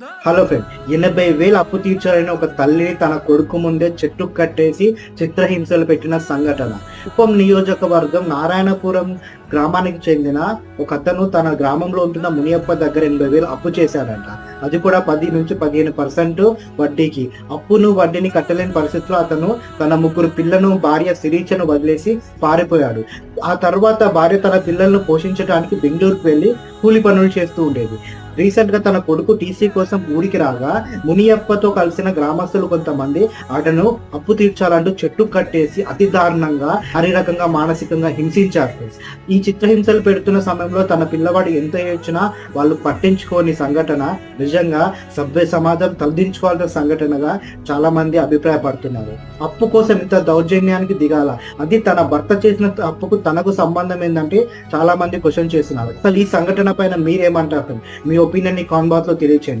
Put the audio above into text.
Hello friend ఎనభై వేలు అప్పు తీర్చాలని ఒక తల్లిని తన కొడుకు ముందే చెట్టు కట్టేసి చిత్రహింసలు పెట్టిన సంఘటన. కుప్పం నియోజకవర్గం నారాయణపురం గ్రామానికి చెందిన ఒక అతను తన గ్రామంలో ఉంటున్న మునియప్ప దగ్గర ఎనభై వేలు అప్పు చేశాడంట. అది కూడా పది నుంచి పదిహేను పర్సెంట్ వడ్డీకి. అప్పును వడ్డీని కట్టలేని పరిస్థితిలో అతను తన ముగ్గురు పిల్లను భార్య శిరీచను వదిలేసి పారిపోయాడు. ఆ తర్వాత భార్య తన పిల్లలను పోషించడానికి బెంగళూరుకు వెళ్ళి కూలి పనులు చేస్తూ ఉండేది. రీసెంట్గా తన కొడుకు టీసీ కోసం ఊరికి రాగా మునియప్పతో కలిసిన గ్రామస్తులు కొంతమంది అతను అప్పు తీర్చాలంటూ చెట్టు కట్టేసి అతి దారుణంగా శారీరకంగా మానసికంగా హింసించారు ఈ చిత్రహింసలు పెడుతున్న సమయంలో తన పిల్లవాడు ఎంత ఏడ్చినా వాళ్ళు పట్టించుకోని సంఘటన నిజంగా సభ్య సమాజం తలదించుకోవాల్సిన సంఘటనగా చాలా మంది అభిప్రాయపడుతున్నారు. అప్పు కోసం ఇంత దౌర్జన్యానికి దిగాల? అది తన భర్త చేసిన అప్పుకు తనకు సంబంధం ఏంటంటే చాలా మంది క్వశ్చన్ చేస్తున్నారు. అసలు ఈ సంఘటన పైన మీరేమంటారు మీ ఒపీనియన్ ని కామెంట్ బాక్స్ లో తెలియచేయండి